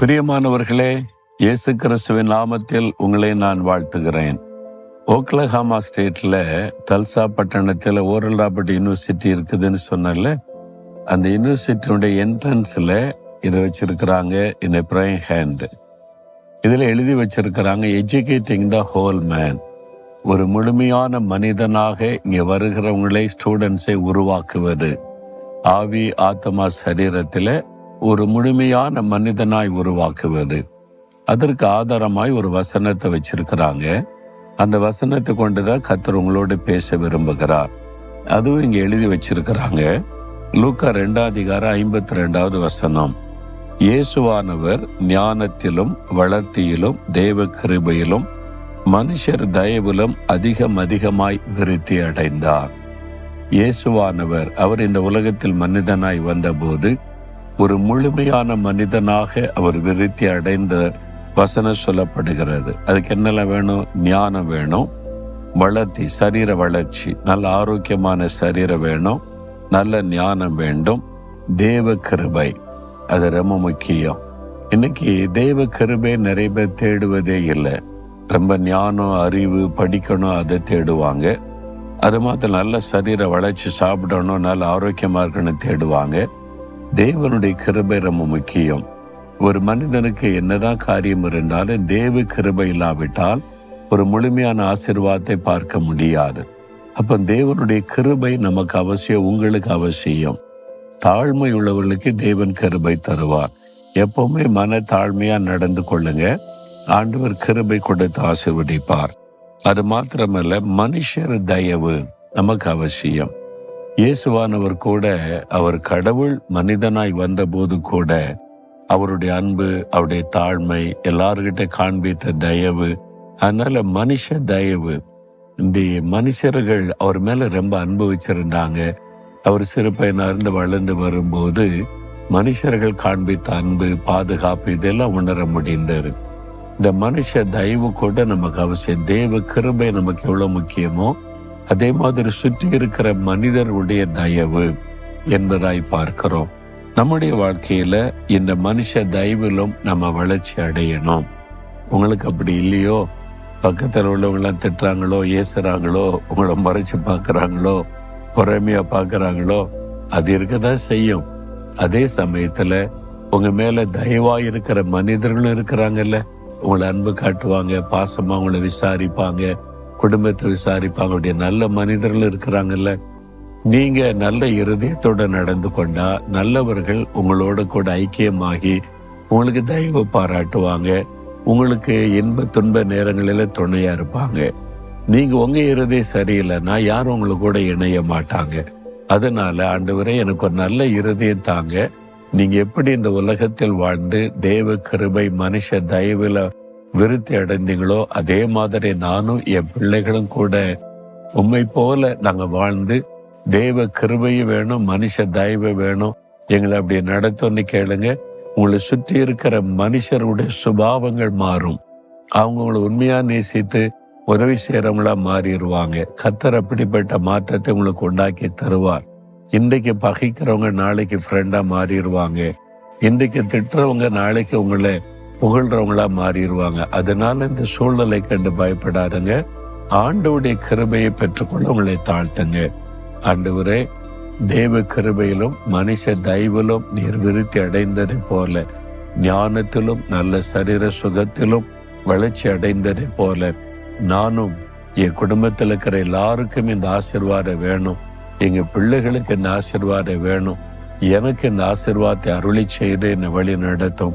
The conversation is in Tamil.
பிரியமானவர்களே இயேசு கிறிஸ்துவின் நாமத்தில் உங்களை நான் வாழ்த்துகிறேன். ஓக்லஹாமா ஸ்டேட்ல தல்சா பட்டணத்தில் ஓரல் ராபர்ட் யூனிவர்சிட்டி இருக்குதுன்னு சொன்னல அந்த யூனிவர்சிட்டியுடைய என்ட்ரன்ஸில் இதை வச்சிருக்கிறாங்க இந்த ப்ரைங் ஹேண்டு இதில் எழுதி வச்சிருக்கிறாங்க எஜுகேட்டிங் த ஹோல் மேன் ஒரு முழுமையான மனிதனாக இங்கே வருகிறவங்களை ஸ்டூடெண்ட்ஸை உருவாக்குவது. ஆவி ஆத்மா சரீரத்தில் ஒரு முழுமையான மனிதனாய் உருவாக்குவது. அதற்கு ஆதாரமாய் ஒரு வசனத்தை வச்சிருக்கிறாங்க. அந்த வசனத்தை கொண்டுதான் கத்தர் உங்களோடு பேச விரும்புகிறார். அதுவும் இங்க எழுதி வச்சிருக்கிறாங்க. லூக்கா ரெண்டாம் அதிகாரம் ஐம்பத்தி ரெண்டாவது வசனம். இயேசுவானவர் ஞானத்திலும் வளர்த்தியிலும் தேவ கிருபையிலும் மனுஷர் தயவிலும் அதிகம் அதிகமாய் விருத்தி அடைந்தார். இயேசுவானவர் அவர் இந்த உலகத்தில் மனிதனாய் வந்தபோது ஒரு முழுமையான மனிதனாக அவர் விருத்தி அடைந்த வசனம் சொல்லப்படுகிறது. அதுக்கு என்னெல்லாம் வேணும்? ஞானம் வேணும். வளர்த்தி சரீர வளர்ச்சி நல்ல ஆரோக்கியமான சரீரம் வேணும். நல்ல ஞானம் வேண்டும். தேவ கிருபை அது ரொம்ப முக்கியம். இன்னைக்கு தேவ கிருபை நிறைய பேர் தேடுவதே இல்லை. ரொம்ப ஞானம் அறிவு படிக்கணும் அதை தேடுவாங்க. அது மாத்திரம் நல்ல சரீர வளர்ச்சி சாப்பிடணும் நல்ல ஆரோக்கியமா இருக்கணும் தேடுவாங்க. தேவனுடைய கிருபை ரொம்ப முக்கியம். ஒரு மனிதனுக்கு என்னதான் காரியம் இருந்தாலும் தேவ கிருபை இல்லாவிட்டால் ஒரு முழுமையான ஆசிர்வாதத்தை பார்க்க முடியாது. அப்ப தேவனுடைய கிருபை நமக்கு அவசியம் உங்களுக்கு அவசியம். தாழ்மை உள்ளவர்களுக்கு தேவன் கிருபை தருவார். எப்பவுமே மன தாழ்மையா நடந்து கொள்ளுங்க. ஆண்டவர் கிருபை கொடுத்து ஆசிர்வதிப்பார். அது மாத்திரமல்ல மனுஷர் தயவு நமக்கு அவசியம். இயேசுவானவர் கூட அவர் கடவுள் மனிதனாய் வந்தபோது கூட அவருடைய அன்பு அவருடைய தாழ்மை எல்லார்கிட்ட காண்பித்த தயவு அதனால மனுஷ தயவு. இந்த மனுஷர்கள் அவர் மேல ரொம்ப அன்பு வச்சிருந்தாங்க. அவர் சிறு பையனா இருந்து வளர்ந்து வரும்போது மனுஷர்கள் காண்பித்த அன்பு பாதுகாப்பு இதெல்லாம் உணர முடிந்தது. இந்த மனுஷ தயவு கூட நமக்கு அவசியம். தேவ கிருபை நமக்கு எவ்வளவு முக்கியமோ அதே மாதிரி சுற்றி இருக்கிற மனிதருடைய தயவு என்பதாய் பார்க்கிறோம். நம்முடைய வாழ்க்கையில இந்த மனுஷ தயவிலும் நம்ம வளர்ச்சி அடையணும். உங்களுக்கு அப்படி இல்லையோ? பக்கத்தில் உள்ளவங்களாம் திட்டுறாங்களோ ஏசுறாங்களோ உங்களை மறைச்சு பார்க்குறாங்களோ பொறாமையா பார்க்குறாங்களோ அது இருக்கதான் செய்யும். அதே சமயத்துல உங்க மேல தயவா இருக்கிற மனிதர்களும் இருக்கிறாங்கல்ல. உங்களை அன்பு காட்டுவாங்க பாசமா உங்களை விசாரிப்பாங்க குடும்பத்தை விசாரிப்பாங்க நல்ல மனிதர்கள் இருக்கிறாங்கல்ல. நீங்க நல்ல இருதயத்தோட நடந்து கொண்டா நல்லவர்கள் உங்களோட கூட ஐக்கியமாகி உங்களுக்கு தயவு பாராட்டுவாங்க. உங்களுக்கு இன்ப துன்ப நேரங்களில துணையா இருப்பாங்க. நீங்க உங்க இருதயம் சரியில்லைன்னா யாரும் உங்களுக்கு கூட இணைய மாட்டாங்க. அதனால ஆண்டவரே எனக்கு ஒரு நல்ல இருதயம் தாங்க. நீங்க எப்படி இந்த உலகத்தில் வாழ்ந்து தேவ கிருபை மனுஷ தயவுல விருத்தி அடைந்தீங்களோ அதே மாதிரி நானும் என் பிள்ளைகளும் கூட உண்மை போல நாங்க வாழ்ந்து தெய்வ கிருபையும் வேணும் மனுஷ தயவு வேணும். எங்களை அப்படி நடத்தோன்னு கேளுங்க. உங்களை சுற்றி இருக்கிற மனுஷருடைய சுபாவங்கள் மாறும். அவங்க உங்களை உண்மையா நேசித்து உதவி செய்யறவங்களா மாறிடுவாங்க. கத்தர் அப்படிப்பட்ட மாற்றத்தை உங்களுக்கு உண்டாக்கி தருவார். இன்றைக்கு பகைக்கிறவங்க நாளைக்கு ஃப்ரெண்டா மாறிடுவாங்க. இன்றைக்கு திட்டுறவங்க நாளைக்கு உங்களை புகழ்றவங்களா மாறிடுவாங்க. அதனால இந்த சூழ்நிலை கண்டு பயப்படாதுங்க. ஆண்டவுடைய கிருபையை பெற்றுக்கொள்ள உங்களை தாழ்த்துங்க. ஆண்டவரே தேவ கிருபையிலும் மனுஷ தயவிலும் நீர் விருத்தி அடைந்ததை போல ஞானத்திலும் நல்ல சரீர சுகத்திலும் வளர்ச்சி அடைந்ததை போல நானும் என் குடும்பத்தில் இருக்கிற எல்லாருக்கும் இந்த ஆசிர்வாதம் வேணும். எங்க பிள்ளைகளுக்கு இந்த ஆசிர்வாதம் வேணும். எனக்கு இந்த ஆசிர்வாதத்தை அருளி செய்து என்னை வழி நடத்தும்.